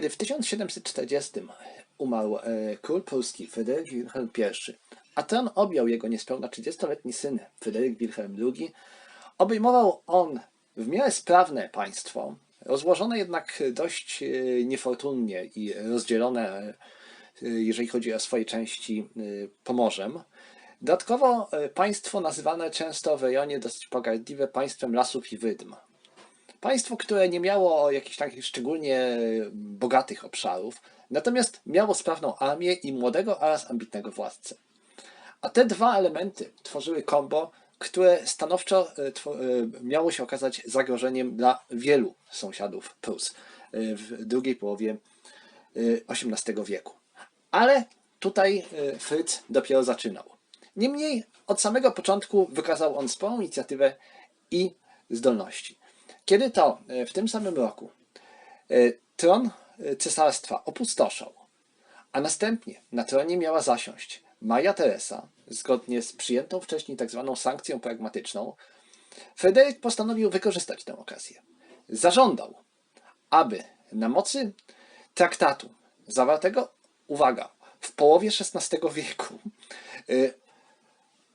Kiedy w 1740 umarł e, król polski Fryderyk Wilhelm I, a tron objął jego niespełna 30-letni syn Fryderyk Wilhelm II, obejmował on w miarę sprawne państwo, rozłożone jednak dość e, niefortunnie i rozdzielone, e, jeżeli chodzi o swoje części, Pomorzem. Dodatkowo państwo nazywane często w rejonie dosyć pogardliwe państwem lasów i wydm. Państwo, które nie miało jakichś takich szczególnie bogatych obszarów, natomiast miało sprawną armię i młodego oraz ambitnego władcę. A te dwa elementy tworzyły kombo, które stanowczo e, e, miało się okazać zagrożeniem dla wielu sąsiadów Prus e, w drugiej połowie XVIII wieku. Ale tutaj Fryc dopiero zaczynał. Niemniej od samego początku wykazał on sporą inicjatywę i zdolności. Kiedy to e, w tym samym roku e, tron e, cesarstwa opustoszał, a następnie na tronie miała zasiąść Maria Teresa, zgodnie z przyjętą wcześniej tzw. sankcją pragmatyczną, Fryderyk postanowił wykorzystać tę okazję. Zażądał, aby na mocy traktatu zawartego, uwaga, w połowie XVI wieku,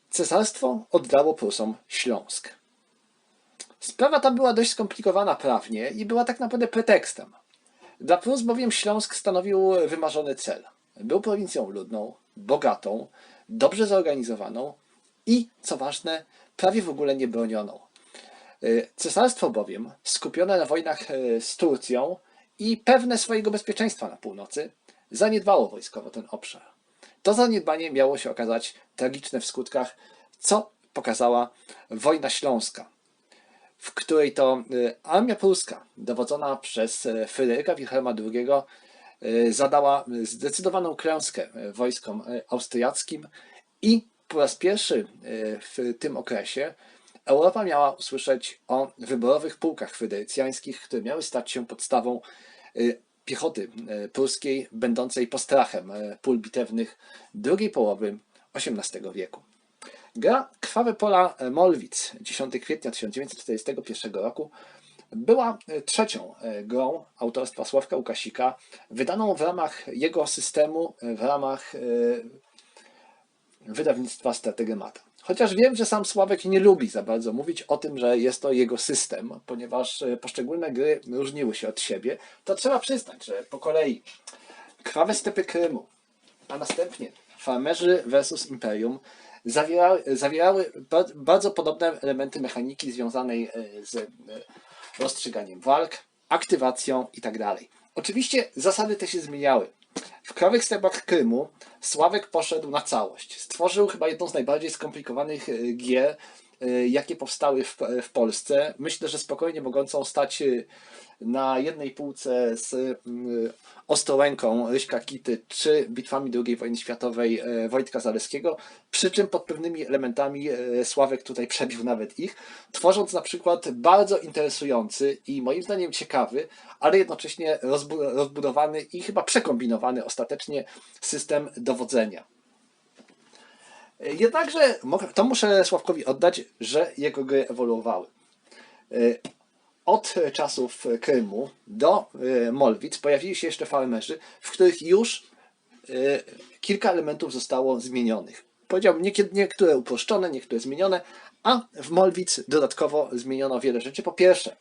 cesarstwo oddało Prusom Śląsk. Sprawa ta była dość skomplikowana prawnie i była tak naprawdę pretekstem. Dla Prus bowiem Śląsk stanowił wymarzony cel. Był prowincją ludną, bogatą, dobrze zorganizowaną i, co ważne, prawie w ogóle niebronioną. Y, Cesarstwo bowiem, skupione na wojnach y, z Turcją i pewne swojego bezpieczeństwa na północy, zaniedbało wojskowo ten obszar. To zaniedbanie miało się okazać tragiczne w skutkach, co pokazała wojna śląska, w której to y, armia pruska, dowodzona przez y, Fryderyka Wilhelma II, y, zadała zdecydowaną klęskę wojskom austriackim i po raz pierwszy w tym okresie Europa miała usłyszeć o wyborowych pułkach fryderycjańskich, które miały stać się podstawą piechoty pruskiej, będącej postrachem pól bitewnych drugiej połowy XVIII wieku. Gra Krwawe Pola Molwic 10 kwietnia 1941 roku była e, trzecią e, grą autorstwa Sławka Łukasika, wydaną w ramach jego systemu, e, w ramach e, wydawnictwa Strategemata. Chociaż wiem, że sam Sławek nie lubi za bardzo mówić o tym, że jest to jego system, ponieważ e, poszczególne gry różniły się od siebie, to trzeba przyznać, że po kolei Krwawe Stepy Krymu, a następnie Farmerzy versus Imperium zawierały, zawierały ba- bardzo podobne elementy mechaniki związanej e, z e, rozstrzyganiem walk, aktywacją itd. Oczywiście zasady te się zmieniały. W Krwawych Stepach Krymu Sławek poszedł na całość. Stworzył chyba jedną z najbardziej skomplikowanych e, gier, jakie powstały w, w Polsce. Myślę, że spokojnie mogącą stać e, na jednej półce z mm, Ostrołęką Ryśka Kity czy bitwami II wojny światowej e, Wojtka Zaleskiego, przy czym pod pewnymi elementami e, Sławek tutaj przebił nawet ich, tworząc na przykład bardzo interesujący i moim zdaniem ciekawy, ale jednocześnie rozbu- rozbudowany i chyba przekombinowany ostatecznie system dowodzenia. E, Jednakże to muszę Sławkowi oddać, że jego gry ewoluowały. E, Od czasów Krymu do e, Molwic pojawili się jeszcze farmerzy, w których już kilka elementów zostało zmienionych. Powiedziałbym, niektóre uproszczone, niektóre zmienione, a w Molwic dodatkowo zmieniono wiele rzeczy. Po pierwsze,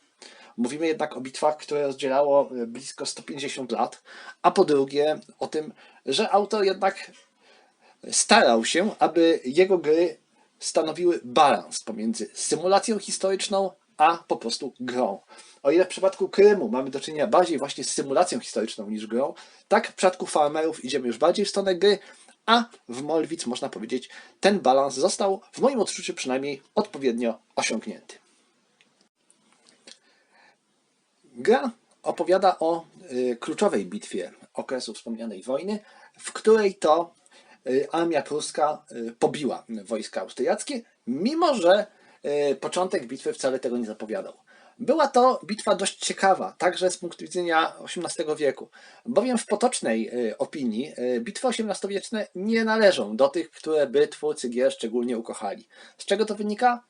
mówimy jednak o bitwach, które rozdzielało blisko 150 lat, a po drugie o tym, że autor jednak starał się, aby jego gry stanowiły balans pomiędzy symulacją historyczną, a po prostu grą. O ile w przypadku Krymu mamy do czynienia bardziej właśnie z symulacją historyczną niż grą, tak w przypadku farmerów idziemy już bardziej w stronę gry, a w Molwic można powiedzieć, ten balans został w moim odczuciu przynajmniej odpowiednio osiągnięty. Gra opowiada o y, kluczowej bitwie okresu wspomnianej wojny, w której to armia pruska y, pobiła wojska austriackie, mimo że y, początek bitwy wcale tego nie zapowiadał. Była to bitwa dość ciekawa, także z punktu widzenia XVIII wieku, bowiem w potocznej opinii bitwy XVIII-wieczne nie należą do tych, które by twórcy gier szczególnie ukochali. Z czego to wynika?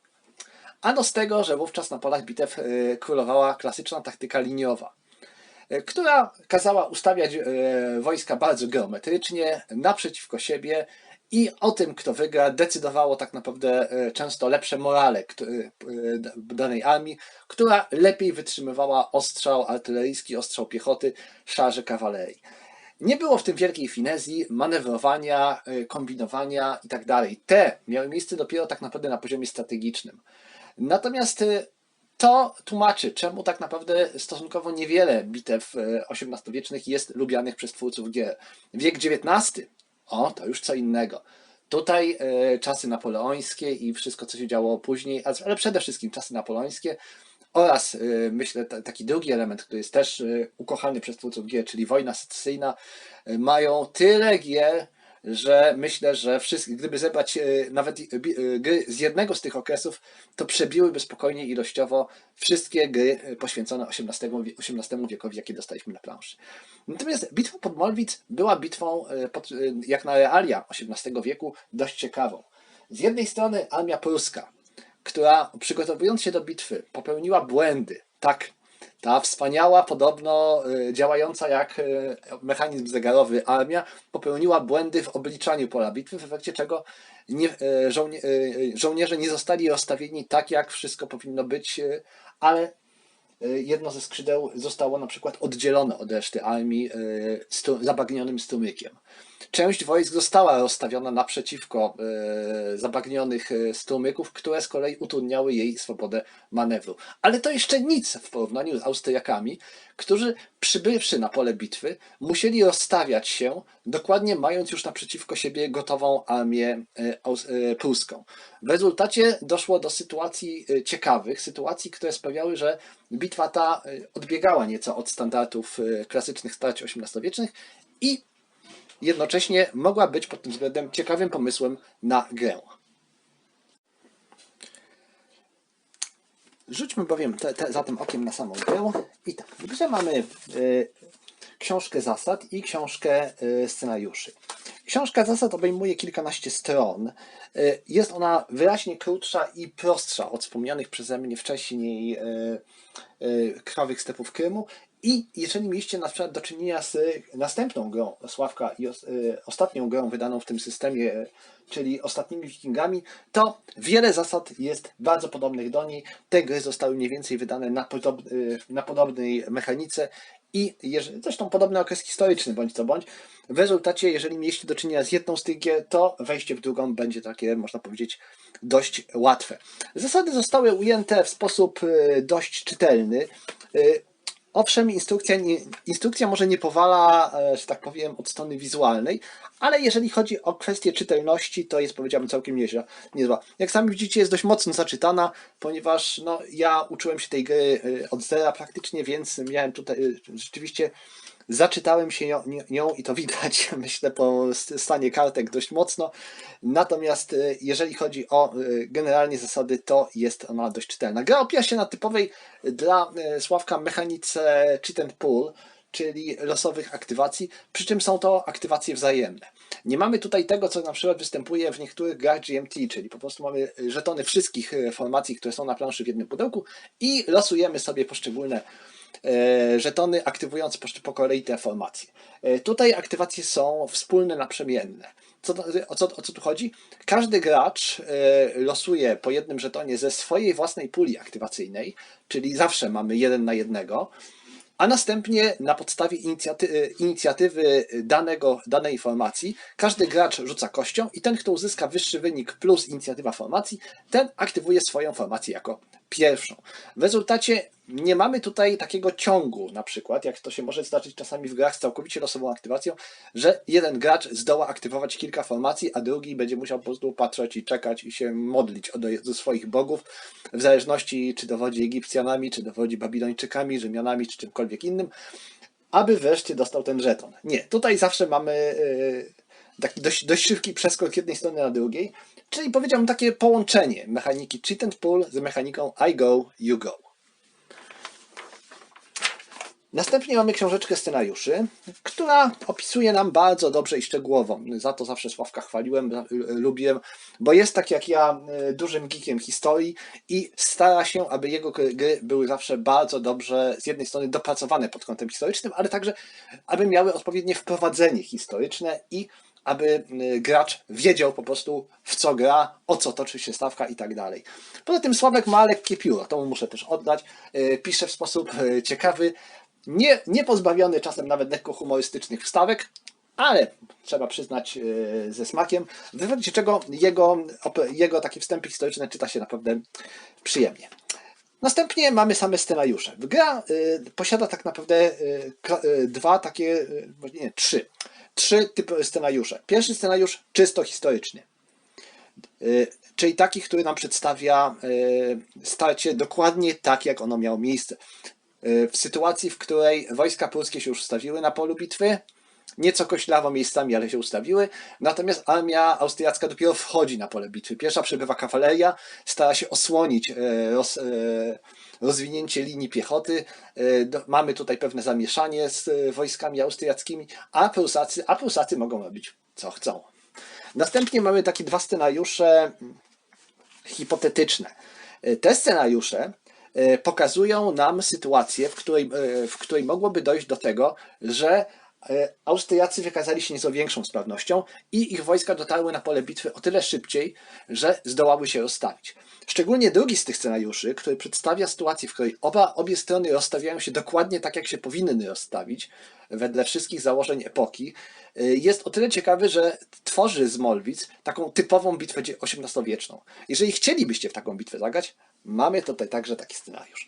Ano z tego, że wówczas na polach bitew królowała klasyczna taktyka liniowa. E, która kazała ustawiać e, wojska bardzo geometrycznie naprzeciwko siebie i o tym, kto wygra, decydowało tak naprawdę e, często lepsze morale danej armii, która lepiej wytrzymywała ostrzał artyleryjski, ostrzał piechoty, szarże kawalerii. Nie było w tym wielkiej finezji, manewrowania, kombinowania i tak. Te miały miejsce dopiero tak naprawdę na poziomie strategicznym. Natomiast to tłumaczy, czemu tak naprawdę stosunkowo niewiele bitew XVIII-wiecznych jest lubianych przez twórców gier. Wiek XIX, o, to już co innego. Tutaj y, czasy napoleońskie i wszystko, co się działo później, ale przede wszystkim czasy napoleońskie oraz y, myślę ta- taki drugi element, który jest też ukochany przez twórców gier, czyli wojna secesyjna, mają tyle gier, że myślę, że wszystkie, gdyby zebrać y, nawet bi- y, gry z jednego z tych okresów, to przebiłyby spokojnie ilościowo wszystkie gry poświęcone XVIII, wie- XVIII wiekowi, jakie dostaliśmy na planszy. Natomiast bitwa pod Molwitz była bitwą, pod, jak na realia XVIII wieku, dość ciekawą. Z jednej strony armia pruska, która przygotowując się do bitwy popełniła błędy. Tak, ta wspaniała, podobno y, działająca jak y, mechanizm zegarowy armia popełniła błędy w obliczaniu pola bitwy, w efekcie czego nie, y, żołnie, żołnierze nie zostali rozstawieni tak, jak wszystko powinno być, ale jedno ze skrzydeł zostało na przykład oddzielone od reszty armii zabagnionym strumykiem. Część wojsk została rozstawiona naprzeciwko e, zabagnionych e, strumyków, które z kolei utrudniały jej swobodę manewru. Ale to jeszcze nic w porównaniu z Austriakami, którzy przybywszy na pole bitwy, musieli rozstawiać się, dokładnie mając już naprzeciwko siebie gotową armię e, pruską. W rezultacie doszło do sytuacji ciekawych, sytuacji, które sprawiały, że bitwa ta odbiegała nieco od standardów klasycznych starć XVIII-wiecznych i jednocześnie mogła być pod tym względem ciekawym pomysłem na grę. Rzućmy bowiem te, te, zatem okiem na samą grę. I tak, w mamy y, książkę zasad i książkę y, scenariuszy. Książka zasad obejmuje kilkanaście stron. Y, jest ona wyraźnie krótsza i prostsza od wspomnianych przeze mnie wcześniej krwawych stepów Krymu. I jeżeli mieliście na przykład do czynienia z następną grą Sławka i y, ostatnią grą wydaną w tym systemie, y, czyli ostatnimi Wikingami, to wiele zasad jest bardzo podobnych do niej. Te gry zostały mniej więcej wydane na, podob, y, na podobnej mechanice i zresztą podobny okres historyczny, bądź co bądź. W rezultacie, jeżeli mieliście do czynienia z jedną z tych gier, to wejście w drugą będzie takie, można powiedzieć, dość łatwe. Zasady zostały ujęte w sposób y, dość czytelny. Owszem, instrukcja, nie, instrukcja może nie powala, e, że tak powiem, od strony wizualnej, ale jeżeli chodzi o kwestię czytelności, to jest powiedziałbym całkiem nieźle, niezła. Jak sami widzicie, jest dość mocno zaczytana, ponieważ no, ja uczyłem się tej gry e, od zera praktycznie, więc miałem tutaj e, rzeczywiście zaczytałem się nią, i to widać, myślę, po stanie kartek dość mocno. Natomiast e, jeżeli chodzi o e, generalnie zasady, to jest ona dość czytelna. Gra opiera się na typowej dla e, Sławka mechanice cheat and pull, czyli losowych aktywacji, przy czym są to aktywacje wzajemne. Nie mamy tutaj tego, co na przykład występuje w niektórych grach GMT, czyli po prostu mamy żetony wszystkich formacji, które są na planszy w jednym pudełku i losujemy sobie poszczególne żetony, aktywując po, kolei te formacje. E, Tutaj aktywacje są wspólne, naprzemienne. Co, o, co, o co tu chodzi? Każdy gracz e, losuje po jednym żetonie ze swojej własnej puli aktywacyjnej, czyli zawsze mamy jeden na jednego, a następnie na podstawie inicjaty, inicjatywy danego, danej formacji każdy gracz rzuca kością i ten, kto uzyska wyższy wynik plus inicjatywa formacji, ten aktywuje swoją formację jako pierwszą. W rezultacie nie mamy tutaj takiego ciągu, na przykład, jak to się może zdarzyć czasami w grach z całkowicie losową aktywacją, że jeden gracz zdoła aktywować kilka formacji, a drugi będzie musiał po prostu patrzeć i czekać i się modlić do, swoich bogów, w zależności czy dowodzi Egipcjanami, czy dowodzi Babilończykami, Rzymianami, czy czymkolwiek innym, aby wreszcie dostał ten żeton. Nie, tutaj zawsze mamy yy, taki dość, dość szybki przeskok z jednej strony na drugiej, czyli powiedziałbym takie połączenie mechaniki cheat and pull z mechaniką I go, you go. Następnie mamy książeczkę scenariuszy, która opisuje nam bardzo dobrze i szczegółowo. Za to zawsze Sławka chwaliłem, lubiłem, bo jest tak jak ja e, dużym geekiem historii i stara się, aby jego gry były zawsze bardzo dobrze, z jednej strony dopracowane pod kątem historycznym, ale także, aby miały odpowiednie wprowadzenie historyczne i aby y, gracz wiedział po prostu w co gra, o co toczy się stawka i tak dalej. Poza tym Sławek ma lekkie pióro, to mu muszę też oddać. Y, Pisze w sposób y, ciekawy, nie, nie pozbawiony czasem nawet lekko humorystycznych wstawek, ale trzeba przyznać ze smakiem, w efekcie czego jego, jego takie wstępy historyczne czyta się naprawdę przyjemnie. Następnie mamy same scenariusze. Gra posiada tak naprawdę dwa takie, nie, trzy. Trzy typy scenariusze. Pierwszy scenariusz czysto historyczny. Czyli taki, który nam przedstawia y, starcie dokładnie tak, jak ono miało miejsce. Y, w sytuacji, w której wojska polskie się już ustawiły na polu bitwy, nieco koślawo miejscami, ale się ustawiły, natomiast armia austriacka dopiero wchodzi na pole bitwy. Pierwsza przybywa kawaleria, stara się osłonić e, roz, e, rozwinięcie linii piechoty. E, Mamy tutaj pewne zamieszanie z wojskami austriackimi, a Prusacy, a Prusacy mogą robić co chcą. Następnie mamy takie dwa scenariusze hipotetyczne. Te scenariusze pokazują nam sytuację, w której, w której mogłoby dojść do tego, że Austriacy wykazali się nieco większą sprawnością i ich wojska dotarły na pole bitwy o tyle szybciej, że zdołały się rozstawić. Szczególnie drugi z tych scenariuszy, który przedstawia sytuację, w której oba, obie strony rozstawiają się dokładnie tak, jak się powinny rozstawić, wedle wszystkich założeń epoki, y, jest o tyle ciekawy, że tworzy z Molwic taką typową bitwę XVIII-wieczną. Jeżeli chcielibyście w taką bitwę zagrać, mamy tutaj także taki scenariusz.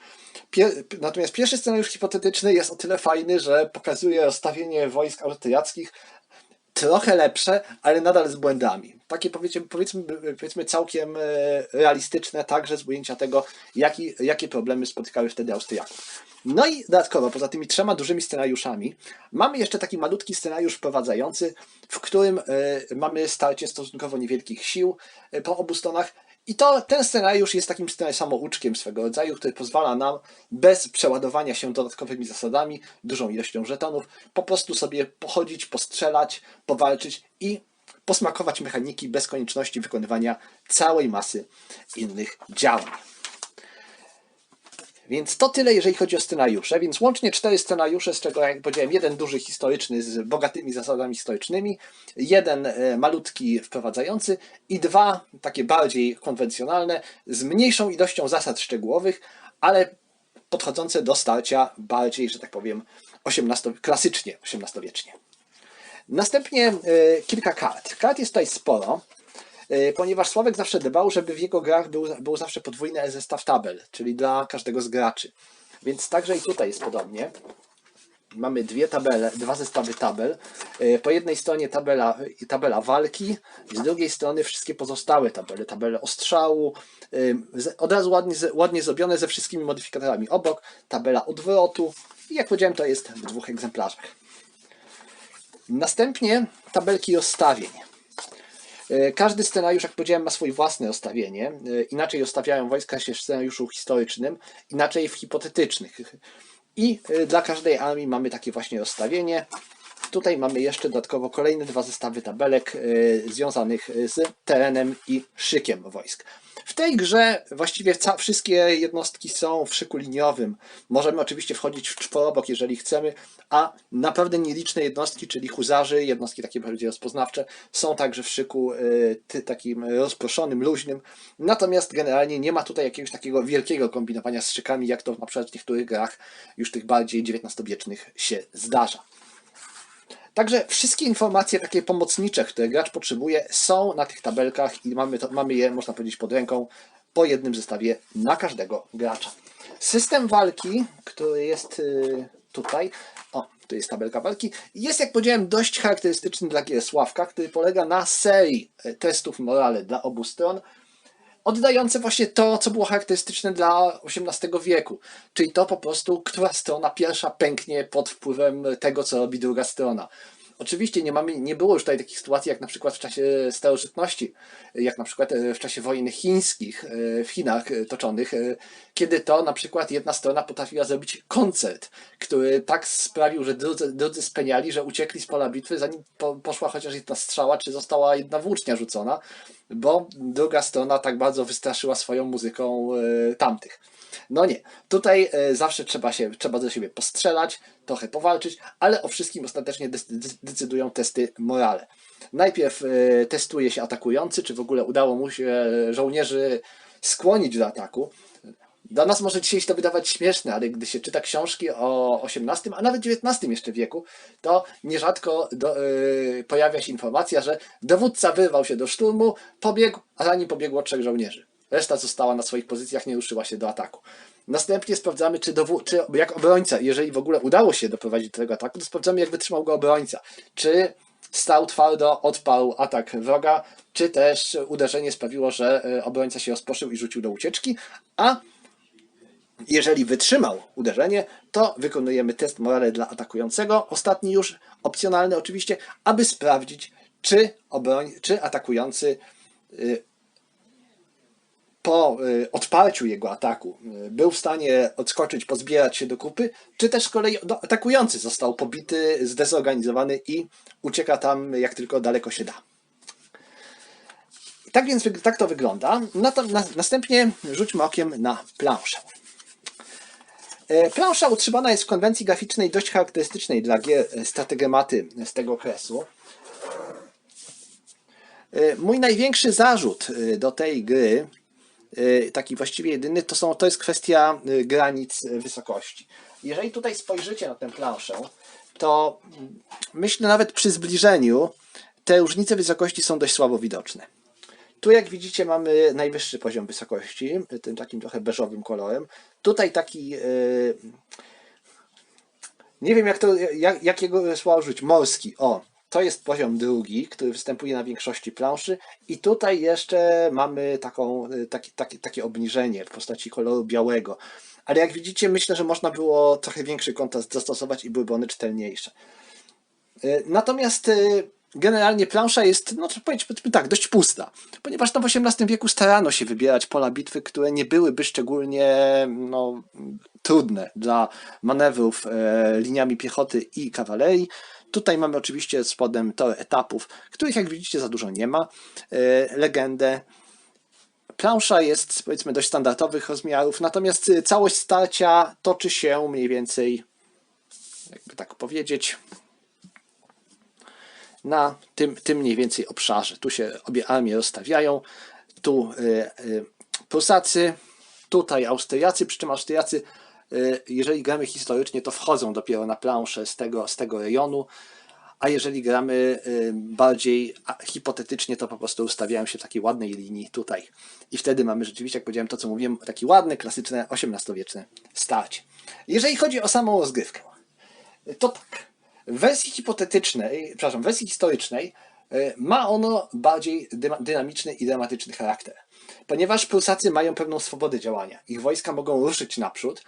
Natomiast pierwszy scenariusz hipotetyczny jest o tyle fajny, że pokazuje rozstawienie wojsk austriackich trochę lepsze, ale nadal z błędami. Takie powiedzmy, powiedzmy, powiedzmy całkiem e, realistyczne, także z ujęcia tego, jaki, jakie problemy spotykały wtedy Austriaków. No i dodatkowo, poza tymi trzema dużymi scenariuszami, mamy jeszcze taki malutki scenariusz wprowadzający, w którym e, mamy starcie stosunkowo niewielkich sił e, po obu stronach. I to ten scenariusz jest takim samouczkiem swego rodzaju, który pozwala nam bez przeładowania się dodatkowymi zasadami, dużą ilością żetonów, po prostu sobie pochodzić, postrzelać, powalczyć i posmakować mechaniki bez konieczności wykonywania całej masy innych działań. Więc to tyle, jeżeli chodzi o scenariusze. Więc łącznie cztery scenariusze, z czego, jak powiedziałem, jeden duży historyczny z bogatymi zasadami historycznymi, jeden e, malutki wprowadzający i dwa takie bardziej konwencjonalne z mniejszą ilością zasad szczegółowych, ale podchodzące do starcia bardziej, że tak powiem, 18, klasycznie XVIII-wiecznie. Następnie e, kilka kart. Kart jest tutaj sporo, ponieważ Sławek zawsze dbał, żeby w jego grach był, był zawsze podwójny zestaw tabel, czyli dla każdego z graczy. Więc także i tutaj jest podobnie. Mamy dwie tabele, dwa zestawy tabel. E, Po jednej stronie tabela, tabela walki, z drugiej strony wszystkie pozostałe tabele, tabele ostrzału, e, od razu ładnie, ładnie zrobione ze wszystkimi modyfikatorami obok, tabela odwrotu i jak powiedziałem to jest w dwóch egzemplarzach. Następnie tabelki rozstawień. E, Każdy scenariusz, jak powiedziałem, ma swoje własne rozstawienie. E, Inaczej rozstawiają wojska się w scenariuszu historycznym, inaczej w hipotetycznych. I e, dla każdej armii mamy takie właśnie rozstawienie. Tutaj mamy jeszcze dodatkowo kolejne dwa zestawy tabelek e, związanych z terenem i szykiem wojsk. W tej grze właściwie wszystkie jednostki są w szyku liniowym. Możemy oczywiście wchodzić w czworobok, jeżeli chcemy, a naprawdę nieliczne jednostki, czyli huzarzy, jednostki takie bardziej rozpoznawcze, są także w szyku ty, takim rozproszonym, luźnym. Natomiast generalnie nie ma tutaj jakiegoś takiego wielkiego kombinowania z szykami, jak to na przykład w niektórych grach już tych bardziej XIX-wiecznych się zdarza. Także wszystkie informacje takie pomocnicze, które gracz potrzebuje, są na tych tabelkach i mamy, to, mamy je, można powiedzieć, pod ręką po jednym zestawie na każdego gracza. System walki, który jest y, tutaj, o, tu jest tabelka walki, jest, jak powiedziałem, dość charakterystyczny dla gier Sławka, który polega na serii e, testów morale dla obu stron, oddające właśnie to, co było charakterystyczne dla XVIII wieku, czyli to po prostu, która strona pierwsza pęknie pod wpływem tego, co robi druga strona. Oczywiście nie, mamy, nie było już tutaj takich sytuacji jak na przykład w czasie starożytności, jak na przykład e, w czasie wojen chińskich e, w Chinach e, toczonych, kiedy to na przykład jedna strona potrafiła zrobić koncert, który tak sprawił, że drudzy, drudzy speniali, że uciekli z pola bitwy, zanim po, poszła chociaż jedna strzała, czy została jedna włócznia rzucona, bo druga strona tak bardzo wystraszyła swoją muzyką tamtych. No nie, tutaj zawsze trzeba się, trzeba do siebie postrzelać, trochę powalczyć, ale o wszystkim ostatecznie decydują testy morale. Najpierw e, testuje się atakujący, czy w ogóle udało mu się e, żołnierzy skłonić do ataku. Dla nas może dzisiaj się to wydawać śmieszne, ale gdy się czyta książki o XVIII, a nawet XIX jeszcze wieku, to nierzadko do, yy, pojawia się informacja, że dowódca wyrwał się do szturmu, pobiegł, a za nim pobiegło trzech żołnierzy. Reszta została na swoich pozycjach, nie ruszyła się do ataku. Następnie sprawdzamy, czy, dowó- czy jak obrońca, jeżeli w ogóle udało się doprowadzić do tego ataku, to sprawdzamy, jak wytrzymał go obrońca. Czy stał twardo, odparł atak wroga, czy też uderzenie sprawiło, że e, obrońca się rozproszył i rzucił do ucieczki, a jeżeli wytrzymał uderzenie, to wykonujemy test morale dla atakującego, ostatni już, opcjonalny oczywiście, aby sprawdzić, czy, obroń, czy atakujący y, po y, odparciu jego ataku y, był w stanie odskoczyć, pozbierać się do kupy, czy też z kolei atakujący został pobity, zdezorganizowany i ucieka tam jak tylko daleko się da. Tak więc tak to wygląda. Następnie rzućmy okiem na planszę. E, plansza utrzymana jest w konwencji graficznej dość charakterystycznej dla gier strategematy z tego okresu. E, mój największy zarzut e, do tej gry taki właściwie jedyny, to, są, to jest kwestia granic wysokości. Jeżeli tutaj spojrzycie na tę planszę, to mm, myślę nawet przy zbliżeniu te różnice wysokości są dość słabo widoczne. Tu jak widzicie mamy najwyższy poziom wysokości, tym takim trochę beżowym kolorem. Tutaj taki nie wiem jak to, jak, jakiego słowa użyć, morski, o, to jest poziom drugi, który występuje na większości planszy i tutaj jeszcze mamy taką, y, taki, taki, takie obniżenie w postaci koloru białego. Ale jak widzicie, myślę, że można było trochę większy kontrast zastosować i byłyby one czytelniejsze. Y, natomiast generalnie plansza jest, no powiedzmy tak, dość pusta, ponieważ tam w XVIII wieku starano się wybierać pola bitwy, które nie byłyby szczególnie no, trudne dla manewrów e, liniami piechoty i kawalerii. Tutaj mamy oczywiście spodem tor etapów, których jak widzicie za dużo nie ma. E, legendę. Plansza jest powiedzmy dość standardowych rozmiarów, natomiast całość starcia toczy się mniej więcej, jakby tak powiedzieć, na tym, tym mniej więcej obszarze. Tu się obie armie rozstawiają, tu y, y, Prusacy, tutaj Austriacy, przy czym Austriacy Y, jeżeli gramy historycznie, to wchodzą dopiero na planszę z tego, z tego rejonu, a jeżeli gramy bardziej hipotetycznie, to po prostu ustawiają się w takiej ładnej linii tutaj. I wtedy mamy rzeczywiście, jak powiedziałem, to co mówiłem, taki ładny, klasyczne, XVIII-wieczne starcie. Jeżeli chodzi o samą rozgrywkę, to tak. W wersji hipotetycznej, przepraszam, w wersji historycznej y, ma ono bardziej dynamiczny i dramatyczny charakter. Ponieważ Prusacy mają pewną swobodę działania. Ich wojska mogą ruszyć naprzód,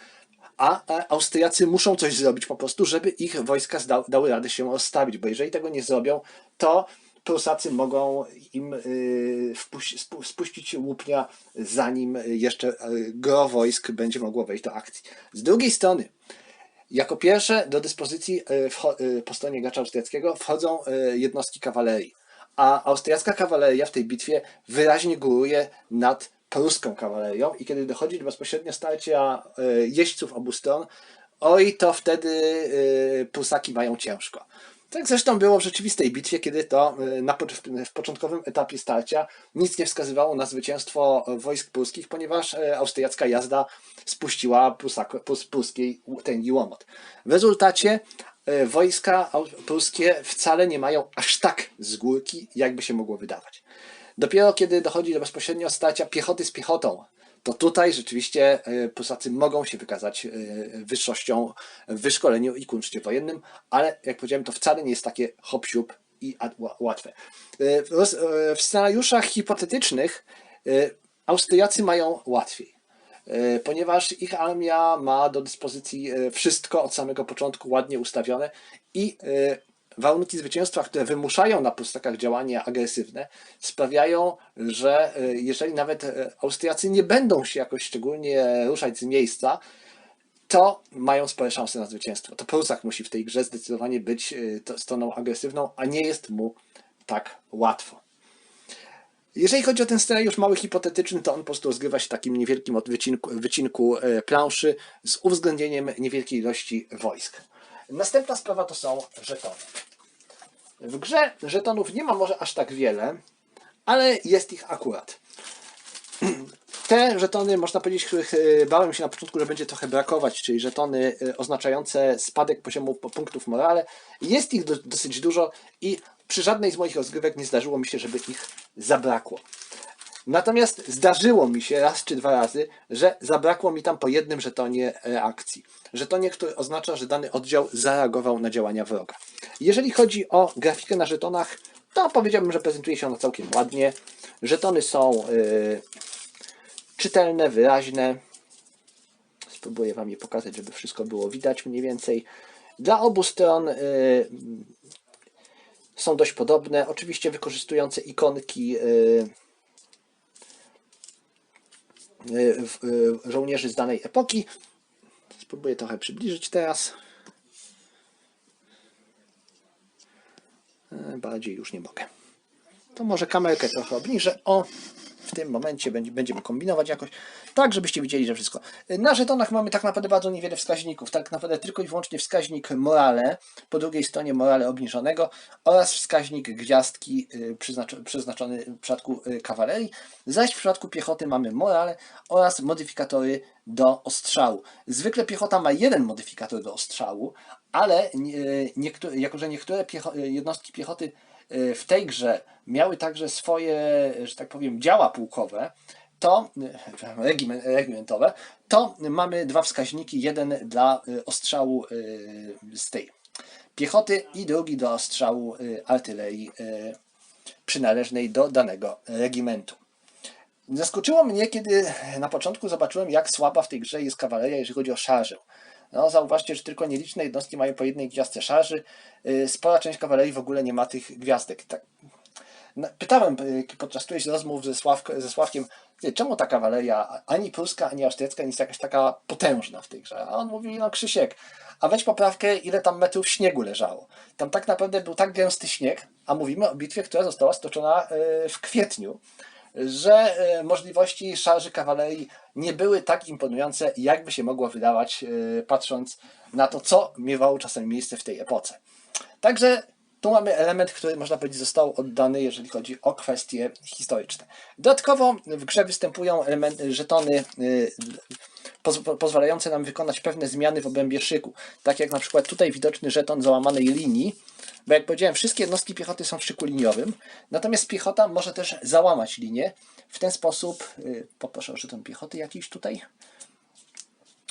a Austriacy muszą coś zrobić po prostu, żeby ich wojska dały radę się rozstawić, bo jeżeli tego nie zrobią, to Prusacy mogą im y, spuścić łupnia, zanim jeszcze y, gro wojsk będzie mogło wejść do akcji. Z drugiej strony, jako pierwsze do dyspozycji y, po stronie gracza austriackiego wchodzą jednostki kawalerii, a austriacka kawaleria w tej bitwie wyraźnie góruje nad pruską kawalerią i kiedy dochodzi do bezpośrednio starcia e, jeźdźców obu stron, oj, to wtedy e, Prusaki mają ciężko. Tak zresztą było w rzeczywistej bitwie, kiedy to e, na, w początkowym etapie starcia nic nie wskazywało na zwycięstwo wojsk pruskich, ponieważ austriacka jazda spuściła Prusak, Prus, pruskiej ten łomot. W rezultacie wojska pruskie wcale nie mają aż tak z górki, jakby się mogło wydawać. Dopiero kiedy dochodzi do bezpośrednio starcia piechoty z piechotą, to tutaj rzeczywiście e, Prusacy mogą się wykazać e, wyższością w wyszkoleniu i kunszcie wojennym, ale jak powiedziałem, to wcale nie jest takie hop i łatwe. E, w scenariuszach hipotetycznych Austriacy mają łatwiej, ponieważ ich armia ma do dyspozycji wszystko od samego początku ładnie ustawione i warunki zwycięstwa, które wymuszają na pustakach działania agresywne, sprawiają, że e, jeżeli nawet e, Austriacy nie będą się jakoś szczególnie ruszać z miejsca, to mają spore szanse na zwycięstwo. To Prusak musi w tej grze zdecydowanie być e, stroną agresywną, a nie jest mu tak łatwo. Jeżeli chodzi o ten scenariusz mały hipotetyczny, to on po prostu rozgrywa się w takim niewielkim wycinku, wycinku planszy z uwzględnieniem niewielkiej ilości wojsk. Następna sprawa to są żetony. W grze żetonów nie ma może aż tak wiele, ale jest ich akurat. Te żetony, można powiedzieć, których e, bałem się na początku, że będzie trochę brakować, czyli żetony e, oznaczające spadek poziomu po- punktów morale, jest ich do, dosyć dużo i przy żadnej z moich rozgrywek nie zdarzyło mi się, żeby ich zabrakło. Natomiast zdarzyło mi się raz czy dwa razy, że zabrakło mi tam po jednym żetonie reakcji. Żetonie, który oznacza, że dany oddział zareagował na działania wroga. Jeżeli chodzi o grafikę na żetonach, to powiedziałbym, że prezentuje się ona całkiem ładnie. Żetony są yy, czytelne, wyraźne. Spróbuję Wam je pokazać, żeby wszystko było widać mniej więcej. Dla obu stron yy, są dość podobne, oczywiście wykorzystujące ikonki yy, żołnierzy z danej epoki. Spróbuję trochę przybliżyć teraz. Yy, Bardziej już nie mogę. To może kamerkę trochę obniżę. O, w tym momencie będzie- będziemy kombinować jakoś, tak żebyście widzieli, że wszystko. Na żetonach mamy tak naprawdę bardzo niewiele wskaźników. Tak naprawdę tylko i wyłącznie wskaźnik morale, po drugiej stronie morale obniżonego oraz wskaźnik gwiazdki y, przeznaczony w przypadku y, kawalerii. Zaś w przypadku piechoty mamy morale oraz modyfikatory do ostrzału. Zwykle piechota ma jeden modyfikator do ostrzału, ale nie- niektóre, jako że niektóre piecho- jednostki piechoty y, w tej grze miały także swoje, że tak powiem, działa pułkowe, to regimen, regimentowe, to mamy dwa wskaźniki, jeden dla y, ostrzału y, z tej piechoty i drugi do ostrzału artylerii przynależnej do danego regimentu. Zaskoczyło mnie, kiedy na początku zobaczyłem, jak słaba w tej grze jest kawaleria, jeżeli chodzi o szarżę. No, zauważcie, że tylko nieliczne jednostki mają po jednej gwiazdce szarży. Y, Spora część kawalerii w ogóle nie ma tych gwiazdek. Tak. Pytałem y, podczas którejś rozmów ze, ze Sławkiem, "Ty, czemu ta kawaleria ani pruska, ani austriacka nie jest jakaś taka potężna w tej grze? A on mówi, no Krzysiek, a weź poprawkę, ile tam metrów śniegu leżało. Tam tak naprawdę był tak gęsty śnieg, a mówimy o bitwie, która została stoczona y, w kwietniu, że e, możliwości szarży kawalerii nie były tak imponujące, jakby się mogło wydawać, e, patrząc na to, co miewało czasem miejsce w tej epoce. Także tu mamy element, który można powiedzieć został oddany, jeżeli chodzi o kwestie historyczne. Dodatkowo w grze występują elementy, żetony y, poz- pozwalające nam wykonać pewne zmiany w obrębie szyku. Tak jak na przykład tutaj widoczny żeton załamanej linii, bo jak powiedziałem, wszystkie jednostki piechoty są w szyku liniowym, natomiast piechota może też załamać linię. W ten sposób, y, poproszę o żeton piechoty jakiś tutaj,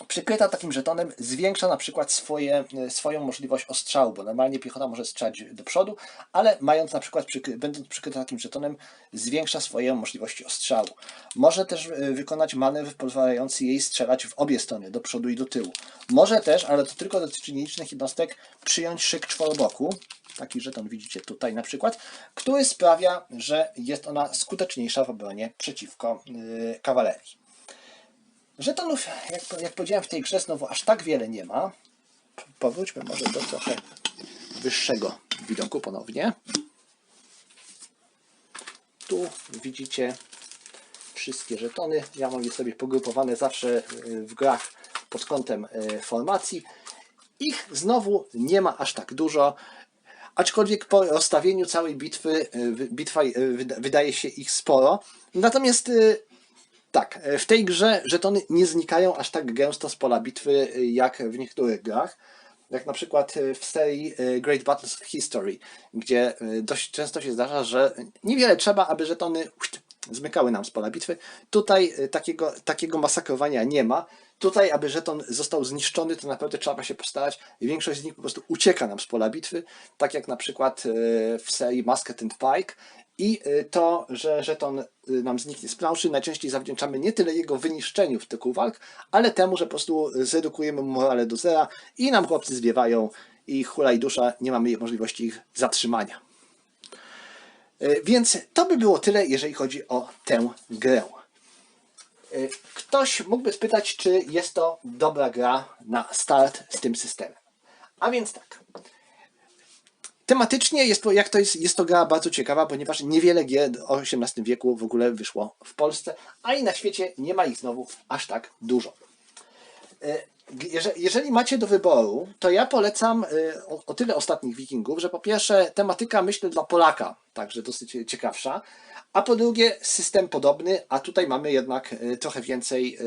przykryta takim żetonem zwiększa na przykład swoje, e, swoją możliwość ostrzału, bo normalnie piechota może strzelać do przodu, ale mając na przykład, przykry, będąc przykryta takim żetonem, zwiększa swoje możliwości ostrzału. Może też e, wykonać manewr pozwalający jej strzelać w obie strony, do przodu i do tyłu. Może też, ale to tylko dotyczy nielicznych jednostek, przyjąć szyk czworoboku, taki żeton widzicie tutaj na przykład, który sprawia, że jest ona skuteczniejsza w obronie przeciwko yy, kawalerii. Żetonów, jak, jak powiedziałem, w tej grze znowu aż tak wiele nie ma. Powróćmy może do trochę wyższego widoku ponownie. Tu widzicie wszystkie żetony. Ja mam je sobie pogrupowane zawsze y, w grach pod kątem y, formacji. Ich znowu nie ma aż tak dużo. Aczkolwiek po rozstawieniu całej bitwy, y, bitwa wyda- wydaje się ich sporo. Natomiast tak, e, w tej grze żetony nie znikają aż tak gęsto z pola bitwy e, jak w niektórych grach. Jak na przykład e, w serii Great Battles of History, gdzie dość często się zdarza, że niewiele trzeba, aby żetony zmykały nam z pola bitwy. Tutaj takiego, takiego masakrowania nie ma. Tutaj, aby żeton został zniszczony, to naprawdę trzeba się postarać. Większość z nich po prostu ucieka nam z pola bitwy, tak jak na przykład w serii Musket and Pike. I y, to, że żeton y, nam zniknie z planszy, najczęściej zawdzięczamy nie tyle jego wyniszczeniu w tyku walk, ale temu, że po prostu zredukujemy morale do zera i nam chłopcy zwiewają i hulaj dusza, nie mamy możliwości ich zatrzymania. E, Więc to by było tyle, jeżeli chodzi o tę grę. Ktoś mógłby spytać, czy jest to dobra gra na start z tym systemem. A więc tak. Tematycznie jest to, jak to jest, jest to gra bardzo ciekawa, ponieważ niewiele gier o XVIII wieku w ogóle wyszło w Polsce, a i na świecie nie ma ich znowu aż tak dużo. E, Jeżeli, macie do wyboru, to ja polecam e, o, tyle ostatnich Wikingów, że po pierwsze tematyka myślę dla Polaka, także dosyć ciekawsza, a po drugie system podobny, a tutaj mamy jednak e, trochę więcej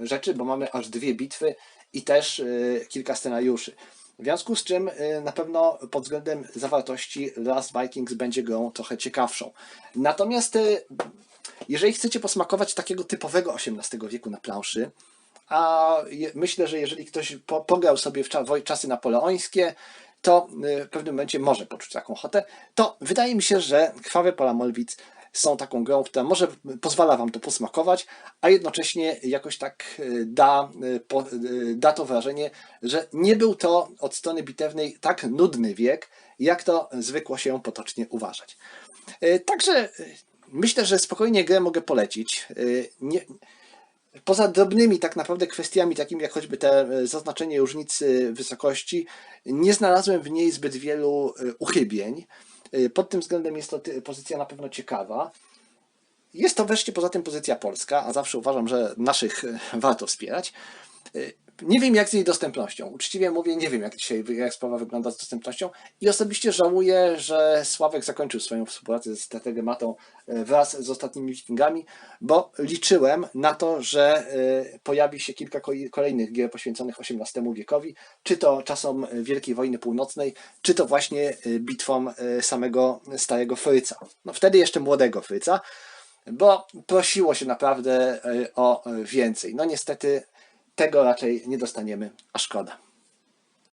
rzeczy, bo mamy aż dwie bitwy i też kilka scenariuszy. W związku z czym e, na pewno pod względem zawartości Last Vikings będzie grą trochę ciekawszą. Natomiast e, jeżeli chcecie posmakować takiego typowego XVIII wieku na planszy, a myślę, że jeżeli ktoś po, pograł sobie w czasy napoleońskie, to y, w pewnym momencie może poczuć taką ochotę, to wydaje mi się, że Krwawe Pola Molwic są taką grą, która może pozwala Wam to posmakować, a jednocześnie jakoś tak y, da, po, y, da to wrażenie, że nie był to od strony bitewnej tak nudny wiek, jak to zwykło się potocznie uważać. Także myślę, że spokojnie grę mogę polecić. Nie, Poza drobnymi tak naprawdę kwestiami, takimi jak choćby te e, zaznaczenie różnicy wysokości, nie znalazłem w niej zbyt wielu e, uchybień. E, Pod tym względem jest to pozycja na pewno ciekawa. Jest to wreszcie poza tym pozycja polska, a zawsze uważam, że naszych e, warto wspierać. Nie wiem jak z jej dostępnością. Uczciwie mówię, nie wiem jak dzisiaj jak sprawa wygląda z dostępnością i osobiście żałuję, że Sławek zakończył swoją współpracę z Strategematą e, wraz z ostatnimi Wikingami, bo liczyłem na to, że e, pojawi się kilka ko- kolejnych gier poświęconych XVIII wiekowi, czy to czasom Wielkiej Wojny Północnej, czy to właśnie e, bitwom samego starego Fryca. No wtedy jeszcze młodego Fryca, bo prosiło się naprawdę o więcej. No niestety tego raczej nie dostaniemy, a szkoda.